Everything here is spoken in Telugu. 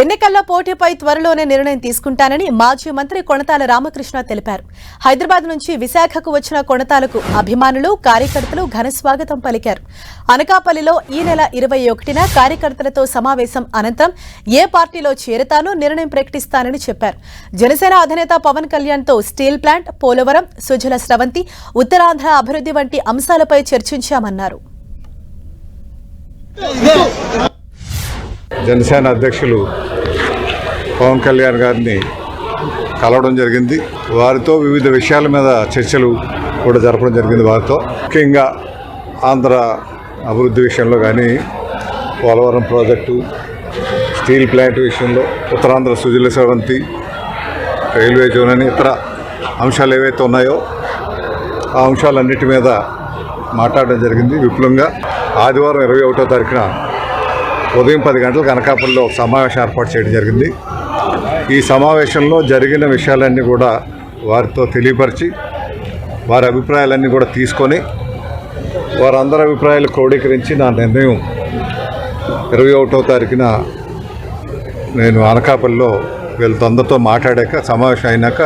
ఎన్నికల్లో పోటీపై త్వరలోనే నిర్ణయం తీసుకుంటానని మాజీ మంత్రి కొణతాల రామకృష్ణ తెలిపారు. హైదరాబాద్ నుంచి విశాఖకు వచ్చిన కొణతాలకు అభిమానులు కార్యకర్తలు ఘన స్వాగతం పలికారు. అనకాపల్లిలో ఈ నెల ఇరవై ఒకటిన కార్యకర్తలతో సమావేశం అనంతరం ఏ పార్టీలో చేరతానో నిర్ణయం ప్రకటిస్తానని చెప్పారు. జనసేన అధినేత పవన్ కళ్యాణ్తో స్టీల్ ప్లాంట్ పోలవరం సుజల స్రవంతి ఉత్తరాంధ్ర అభివృద్ధి వంటి అంశాలపై చర్చించామన్నారు. జనసేన అధ్యక్షులు పవన్ కళ్యాణ్ గారిని కలవడం జరిగింది. వారితో వివిధ విషయాల మీద చర్చలు కూడా జరపడం జరిగింది వారితో. ముఖ్యంగా ఆంధ్ర అభివృద్ధి విషయంలో కానీ పోలవరం ప్రాజెక్టు స్టీల్ ప్లాంట్ విషయంలో ఉత్తరాంధ్ర సుజల స్రవంతి రైల్వే జోన్ అని ఇతర అంశాలు ఏవైతే ఉన్నాయో ఆ అంశాలన్నిటి మీద మాట్లాడడం జరిగింది. విపులంగా ఆదివారం ఇరవై ఒకటో తారీఖున ఉదయం పది గంటలకు అనకాపల్లిలో ఒక సమావేశం ఏర్పాటు చేయడం జరిగింది. ఈ సమావేశంలో జరిగిన విషయాలన్నీ కూడా వారితో తెలియపరిచి వారి అభిప్రాయాలన్నీ కూడా తీసుకొని వారందరి అభిప్రాయాలు క్రోడీకరించి నా నిర్ణయం ఇరవై ఒకటో తారీఖున నేను అనకాపల్లిలో వీళ్ళతో అందరితో మాట్లాడాక సమావేశం అయినాక